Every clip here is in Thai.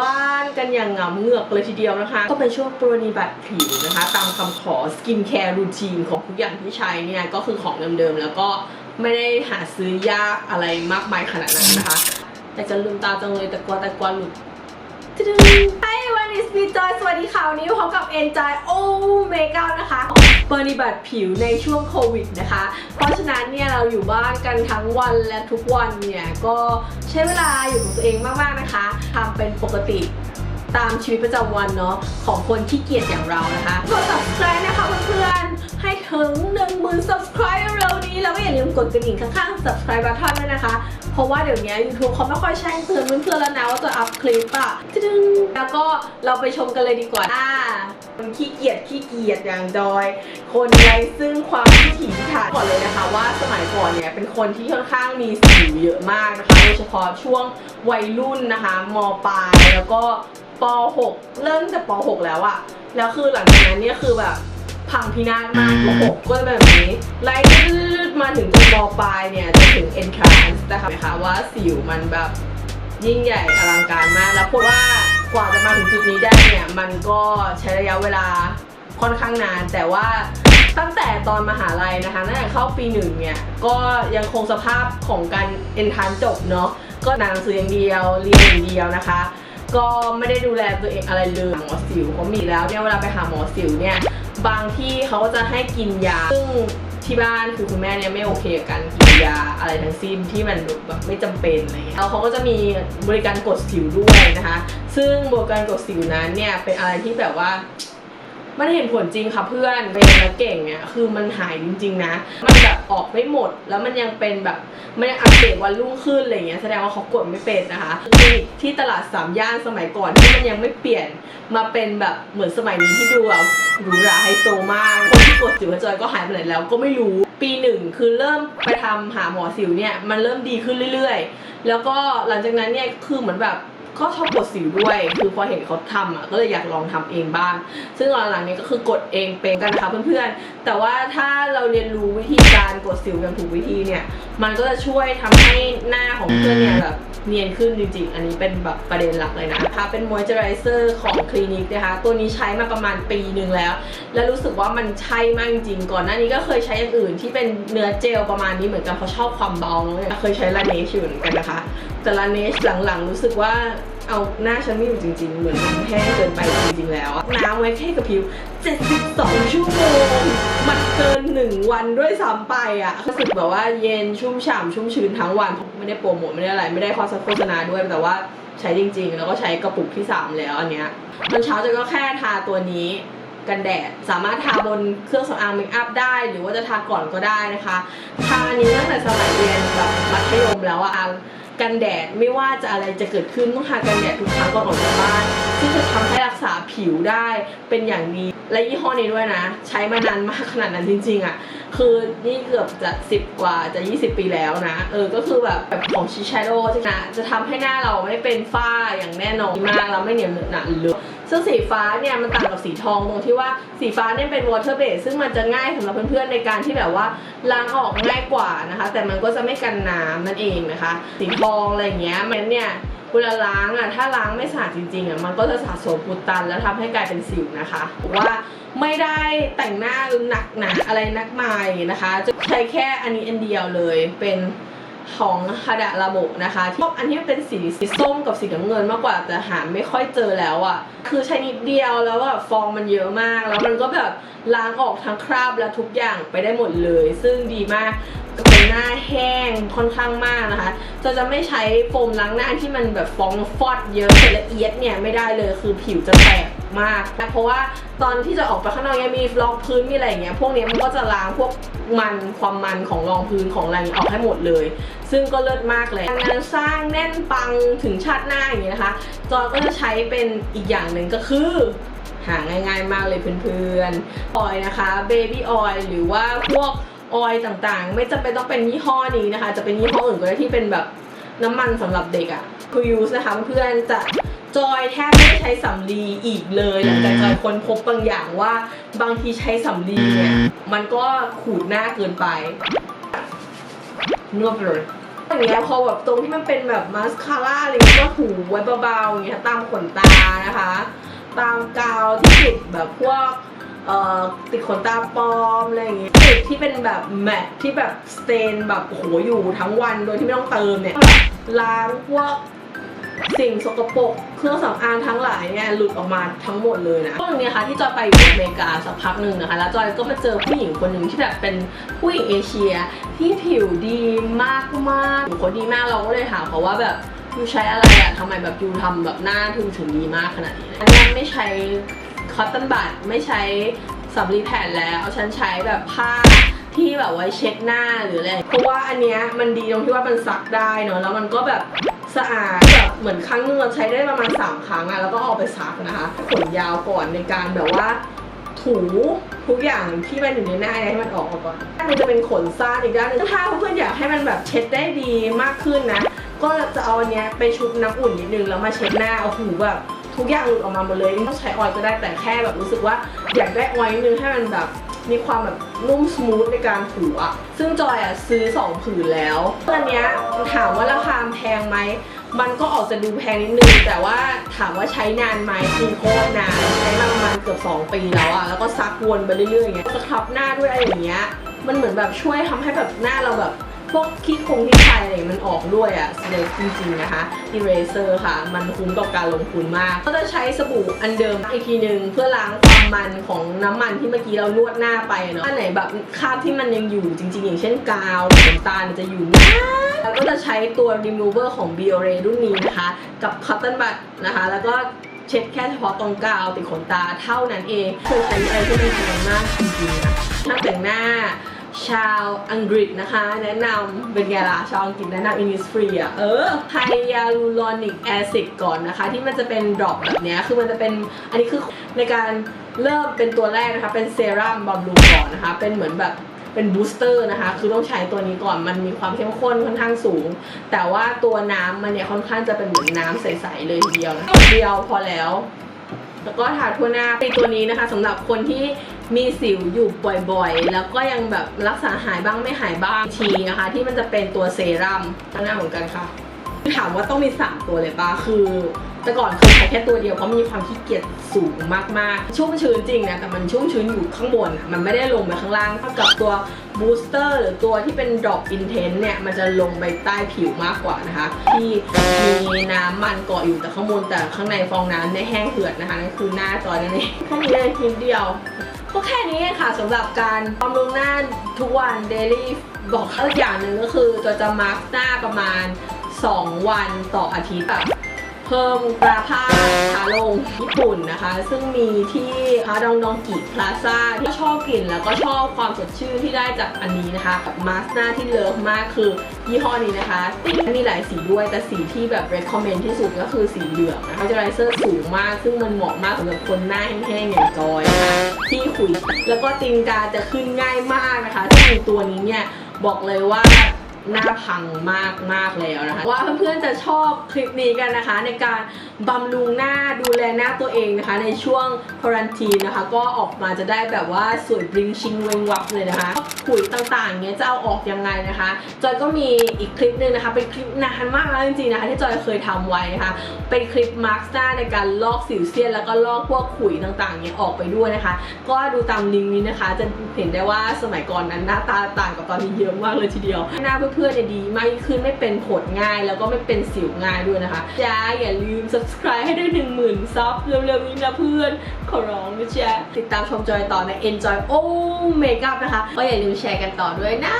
บ้านกันอย่างเหงาเงือกเลยทีเดียวนะคะ ก็เป็นช่วงปรนิบัติผิวนะคะ ตามคำขอสกินแคร์รูทีนของทุกอย่างที่ใช้เนี่ยก็คือของเดิมๆแล้วก็ไม่ได้หาซื้อยากอะไรมากมายขนาดนั้นนะคะ แต่จะลืมตาจังเลยแต่กลัวแต่กลัวหลุดตึ้ง it's me Joy สวัสดีค่ะ วันนี้พบกับ Enjoy Oh Makeup นะคะ ปฏิบัติผิวในช่วงโควิดนะคะ เพราะฉะนั้นเนี่ยเราอยู่บ้านกันทั้งวันและทุกวันเนี่ย ก็ใช้เวลาอยู่กับตัวเองมากๆนะคะทำเป็นปกติตามชีวิตประจำวันเนาะของคนที่เกียจอย่างเรานะคะกด subscribe นะคะ มกดกระดิ่งข้างๆ subscribe button ด้วยนะคะ เพราะว่าเดี๋ยวนี้ YouTube เขาไม่ค่อยแจ้งเตือนเพื่อนๆแล้วนะว่าจะอัพคลิปอะจึ้งแล้วก็เราไปชมกันเลยดีกว่าอ่าคนขี้เกียจขี้เกียจอย่างจอย คนไร้ซึ่งความพิถีพิถันก่อนเลยนะคะ ว่าสมัยก่อนเนี่ยเป็นคนที่ค่อนข้างมีสิวเยอะมากนะคะโดยเฉพาะช่วงวัยรุ่นนะคะมปลายแล้วก็ป .6 เริ่มตั้งแต่ป .6 แล้วอะแล้วคือหลังจากนั้นเนี่ยคือแบบ พังพินาศมากป .6 ก็จะเป็นแบบนี้ไล่ยืดมาถึงจนมปลายเนี่ยจะถึง entrance นะคะนะคะว่าสิวมันแบบยิ่งใหญ่อลังการมาก แล้วเพราะว่ากว่าจะมาถึงจุดนี้ได้เนี่ยมันก็ใช้ระยะเวลาค่อนข้างนาน แต่ว่าตั้งแต่ตอนมหาลัยนะคะตั้งแต่เข้าปีหนึ่งเนี่ยก็ยังคงสภาพของการ entrance จบเนาะก็อ่านหนังสืออย่างเดียวเรียนอย่างเดียวนะคะ ก็ไม่ได้ดูแลตัวเองอะไรเลยหมอสิวเขามีแล้วเนี่ยเวลาไปหาหมอสิวเนี่ย บางที่เขาก็จะให้กินยา ซึ่งที่บ้านคือคุณแม่เนี่ยไม่โอเคกับการกินยาอะไรทั้งสิ้นที่มันแบบไม่จำเป็นอะไรเงี้ยแล้วเขาก็จะมีบริการกดสิวด้วยนะคะ ซึ่งบริการกดสิวนั้นเนี่ยเป็นอะไรที่แบบว่า มันเห็นผลจริงค่ะเพื่อนเป็นแล้วเก่งเนี่ยคือมันหายจริง ๆ นะ มันแบบออกไม่หมด แล้วมันยังเป็นแบบมันยังอักเสบวันรุ่งขึ้นอะไรเงี้ยแสดงว่าเขากดไม่เป็นนะคะคลินิกที่ตลาดสามย่านสมัยก่อนที่มันยังไม่เปลี่ยนมาเป็นแบบเหมือนสมัยนี้ที่ดูแบบหรูหราไฮโซมากคนที่กดสิวกระจอยก็หายไปไหนแล้วก็ไม่รู้ปีหนึ่งคือเริ่มไปทำหาหมอสิวเนี่ยมันเริ่มดีขึ้นเรื่อย ๆ แล้วก็หลังจากนั้นเนี่ยคือเหมือนแบบ ก็ชอบกดสิวด้วย คือพอเห็นเขาทำอะก็เลยอยากลองทำเองบ้าง ซึ่งหลังๆนี้ก็คือกดเองเป็นกันนะคะเพื่อนๆ แต่ว่าถ้าเราเรียนรู้วิธีการกดสิวอย่างถูกวิธีเนี่ย มันก็จะช่วยทำให้หน้าของเพื่อนเนี่ยแบบ เนียนขึ้นจริงๆ อันนี้เป็นแบบประเด็นหลักเลยนะคะ เป็นมอยเจอไรเซอร์ของคลินิกนะคะ ตัวนี้ใช้มาประมาณปีหนึ่งแล้ว แล้วรู้สึกว่ามันใช่มากจริงๆก่อนหน้านี้ก็เคยใช้อย่างอื่นที่เป็นเนื้อเจลประมาณนี้เหมือนกันเพราะชอบความเบาเนอะเคยใช้ลาเนชอยู่เหมือนกันนะคะ แต่ลาเนชหลังๆ รู้สึกว่าเอาหน้าฉันไม่อยู่จริงๆ เหมือนมันแห้งเกินไปจริงๆแล้วอะน้ำไว้แค่กับผิว 72 ชั่วโมงมันเกิน 1 วันด้วยซ้ำไปอะรู้สึกแบบว่าเย็นชุ่มฉ่ำชุ่มชื้นทั้งวัน ไม่ได้โปรโมทไม่ได้อะไร ไม่ได้โฆษณาด้วยแต่ว่าใช้จริง ๆ แล้วก็ใช้กระปุกที่ 3 แล้วอันเนี้ยตอนเช้าจะก็แค่ทาตัวนี้กันแดด สามารถทาบนเครื่องสำอางเมคอัพได้ หรือว่าจะทาก่อนก็ได้นะคะทาอันนี้ตั้งแต่สมัยเรียนแบบมัธยมแล้วอะกันแดดไม่ว่าจะอะไรจะเกิดขึ้นต้องทากันแดดทุกครั้งก่อนออกจากบ้าน ซึ่งจะทำให้รักษาผิวได้เป็นอย่างดี และยี่ห้อนี้ด้วยนะ ใช้มานานมากขนาดนั้นจริงๆอะคือนี่เกือบจะ 10 กว่าจะ 20 ปีแล้วนะ เออ ก็คือแบบแบบของชิชาโดใช่ไหมจะทำให้หน้าเราไม่เป็นฝ้าอย่างแน่นอนมาก เราไม่เหนียวเหนอะหนะเลย ซึ่งสีฟ้าเนี่ยมันต่างกับสีทองตรงที่ว่าสีฟ้าเนี่ยเป็น water base ซึ่งมันจะง่ายสำหรับเพื่อนๆในการที่แบบว่าล้างออกง่ายกว่านะคะ แต่มันก็จะไม่กันน้ำนั่นเองนะคะ สีทองอะไรอย่างเงี้ยมันเนี่ยเวลาล้างอะถ้าล้างไม่สะอาดจริงๆอะมันก็จะสะสมอุดตัน แล้วทำให้กลายเป็นสิวนะคะว่าไม่ได้แต่งหน้าหนักหนาอะไรนักมายนะคะ จะใช้แค่อันนี้อันเดียวเลยเป็น ของฮาดะระบุนะคะที่อันที่เป็นสีสีส้มกับสีน้ำเงินมากกว่าแต่หาไม่ค่อยเจอแล้วอะ่ะ คือใช้นิดเดียวแล้วแบบฟองมันเยอะมาก แล้วมันก็แบบล้างออกทั้งคราบและทุกอย่างไปได้หมดเลย ซึ่งดีมากเป็นหน้าแห้งค่อนข้างมากนะคะจะจะไม่ใช้โฟมล้างหน้าที่มันแบบฟองฟอดเยอะละเอียดเนี่ยไม่ได้เลยคือผิวจะแตก มาก เพราะว่าตอนที่จะออกไปข้างนอกเนี่ยมีรองพื้นมีอะไรอย่างเงี้ยพวกนี้มันก็จะล้างพวกมันความมันของรองพื้นของอะไรออกให้หมดเลย ซึ่งก็เลิศมากเลยงานสร้างแน่นปังถึงชาติหน้าอย่างนี้นะคะจอยก็จะใช้เป็นอีกอย่างหนึ่งก็คือหาง่ายๆมากเลยเพื่อนๆออยนะคะเบบี้ออยหรือว่าพวกออยต่างๆ ไม่จำเป็นต้องเป็นยี่ห้อนี้นะคะ จะเป็นยี่ห้ออื่นก็ได้ที่เป็นแบบน้ำมันสำหรับเด็กอะ่ะคือยูสนะคะเพื่อนจะ จอยแทบไม่ได้ใช้สำลีอีกเลยหลังจากจอยค้นพบบางอย่างว่าบางทีใช้สำลีเนี่ยมันก็ขูดหน้าเกินไปนวดเลยอย่างเงี้ยพอแบบตรงที่มันเป็นแบบมาสคาร่าอะไรเงี้ยก็ถูไว้เบาๆอย่างเงี้ยตามขนตานะคะ ตามกาวที่ติดแบบพวกเอ่อติดขนตาปลอมอะไรอย่างเงี้ยติดที่เป็นแบบแมทที่แบบสเตนแบบโอ้โหอยู่ทั้งวันโดยที่ไม่ต้องเติมเนี่ยแบบล้างพวก สิ่งสกปรกเครื่องสำอางทั้งหลายเนี่ยหลุดออกมาทั้งหมดเลยนะช่วงนี้ค่ะที่จอยไปอยู่อเมริกาสักพักหนึ่งนะคะ แล้วจอยก็มาเจอผู้หญิงคนหนึ่งที่แบบเป็นผู้หญิงเอเชีย ที่ผิวดีมากมากผิวคนดีมากเราก็เลยถามเขาว่าแบบยูใช้อะไรอะทำไมแบบยูทำแบบหน้าถึงถึงดีมากขนาดนี้อันนี้ไม่ใช้คอตตอนบัดไม่ใช้สำลีแผ่นแล้วฉันใช้แบบผ้าที่แบบไว้เช็ดหน้าหรืออะไร เพราะว่าอันเนี้ยมันดีตรงที่ว่ามันซักได้เนอะแล้วมันก็แบบ สะอาดแบบเหมือนครั้งนึงเราใช้ได้ประมาณ 3 ครั้งอะแล้วก็เอาไปซักนะคะขนยาวก่อนในการแบบว่าถูทุกอย่างที่มันอยู่ในหน้าให้มันออกก่อนด้านจะเป็นขนสั้นอีกด้านนึงถ้าเพื่อนๆอยากให้มันแบบเช็ดได้ดีมากขึ้นนะ ก็จะเอาอันเนี้ยไปชุบน้ำอุ่นนิดนึงแล้วมาเช็ดหน้าโอ้โหแบบทุกอย่างหลุดออกมาหมดเลยไม่ต้องใช้ออยล์ก็ได้แต่แค่แบบรู้สึกว่าอยากได้ออยล์นิดนึงให้มันแบบ มีความแบบนุ่มสมูทในการถูอะซึ่งจอยอะซื้อ 2 ผืนแล้วอันเนี้ยถามว่าราคาแพงไหม มันก็ออกจะดูแพงนิดนึง แต่ว่าถามว่าใช้นานไหมคือโคตรนาน ใช้มาประมาณเกือบ 2 ปีแล้วอะแล้วก็ซักวนไปเรื่อยๆอย่างเงี้ยสครับหน้าด้วยอะไรอย่างเงี้ย มันเหมือนแบบช่วยทำให้แบบหน้าเราแบบ พวกขี้คงขี้ใครอะไรมันออกด้วยอะสเนคจริงๆนะคะ eraser ค่ะ มันคุ้มต่อการลงทุนมาก ก็จะใช้สบู่อันเดิมอีกทีหนึ่งเพื่อล้างความมันของน้ำมันที่เมื่อกี้เรานวดหน้าไปเนาะอันไหนแบบคราบที่มันยังอยู่จริง ๆ อย่างเช่นกาวหรือน้ำตาลจะอยู่นานแล้วก็จะใช้ตัว remover ของ Biore รุ่นนี้นะคะ กับ cotton bud นะคะ แล้วก็เช็ดแค่เฉพาะตรงกาวติดขนตาเท่านั้นเองเคยใช้อะไรที่มันแพงมากจริงๆนะช่างแต่งหน้า ชาวอังกฤษนะคะ แนะนำเป็นไงล่ะชาวอังกฤษแนะนำ Innisfree อะ เออไฮยาลูรอนิกแอซิดก่อนนะคะ ที่มันจะเป็นดรอปแบบเนี้ยคือมันจะเป็นอันนี้คือในการเริ่มเป็นตัวแรกนะคะ เป็นเซรั่มบำรุงก่อนนะคะ เป็นเหมือนแบบเป็นบูสเตอร์นะคะ คือต้องใช้ตัวนี้ก่อน มันมีความเข้มข้นค่อนข้างสูง แต่ว่าตัวน้ำมันเนี่ยค่อนข้างจะเป็นเหมือนน้ำใสๆเลยทีเดียวนะเดียวพอแล้ว แล้วก็ทาทั่วหน้าเป็นตัวนี้นะคะสำหรับคนที่มีสิวอยู่บ่อยๆ แล้วก็ยังแบบรักษาหายบ้างไม่หายบ้างทีนะคะ ที่มันจะเป็นตัวเซรั่มหน้าเหมือนกันค่ะถามว่าต้องมี 3 ตัวเลยปะคือ แต่ก่อนเคยใช้แค่ตัวเดียวเพราะมีความขี้เกียจสูงมากๆ ชุ่มชื้นจริงนะ แต่มันชุ่มชื้นอยู่ข้างบนมันไม่ได้ลงไปข้างล่างเท่ากับตัวบูสเตอร์หรือตัวที่เป็นดรอปอินเทนเนี่ย มันจะลงไปใต้ผิวมากกว่านะคะ ที่มีน้ำมันเกาะอยู่แต่ข้างบนแต่ข้างในฟองน้ำในยแห้งเหือดนะคะนั่นคือหน้าจอนั่นเองแค่นี้เลยนิดเดียวก็แค่นี้เองค่ะสำหรับการบำรุงหน้าทุกวันเดลี่บอกเขาอีกอย่างหนึ่งก็คือตัวจะมาร์กหน้าประมาณ 2 วันต่ออาทิตย์แบบ พิ่มกราผ้าทาลงญี่ปุ่นนะคะ ซึ่งมีที่ฮาดองดองกิพลาซ่าที่ชอบกลิ่นแล้วก็ชอบความสดชื่นที่ได้จากอันนี้นะคะกับมาส์หน้าที่เลิฟมากคือยี่ห้อนี้นะคะ มีหลายสีด้วยแต่สีที่แบบ recommend ที่สุดก็คือสีเหลืองนะคะ moisturizer สูงมาก ซึ่งมันเหมาะมากสำหรับคนหน้าแห้งๆอย่างจอยะะที่ขุย แล้วก็ตีนกาจะขึ้นง่ายมากนะคะซึ่งตัวนี้เนี่ยบอกเลยว่า หน้าพังมากมากแล้วนะคะว่าเพื่อนๆจะชอบคลิปนี้กันนะคะ ในการบำรุงหน้าดูแลหน้าตัวเองนะคะ ในช่วงควอนตีนะคะ ก็ออกมาจะได้แบบว่าสวยบริงชิงเวงวับเลยนะคะขุยต่างๆเนี้ยจะเอาออกยังไงนะคะ จอยก็มีอีกคลิปหนึ่งนะคะ เป็นคลิปนานมากแล้วจริงๆนะคะ ที่จอยเคยทำไว้นะคะ เป็นคลิปมาร์คหน้าในการลอกสิวเซียน แล้วก็ลอกพวกขุยต่างๆเนี้ยออกไปด้วยนะคะ ก็ดูตามลิงก์นี้นะคะ จะเห็นได้ว่าสมัยก่อนนั้นหน้าตาต่างกับตอนนี้เยอะมากเลยทีเดียวหน้าเพื่อนๆเนี่ยดีมากขึ้นไม่เป็นผดง่าย แล้วก็ไม่เป็นสิวง่ายด้วยนะคะจ้าอย่าลืม subscribe ให้ด้วย 1 0,000ซับเร็วๆนี้นะเพื่อน ขอร้องนะจ๊ะติดตามชมจอยต่อใน Enjoy Oh Makeup นะคะ ก็อย่าลืมแชร์กันต่อด้วยนะ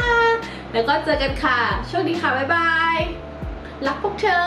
แล้วก็เจอกันค่ะโชคดีค่ะ บ๊ายบาย รักพวกเธอ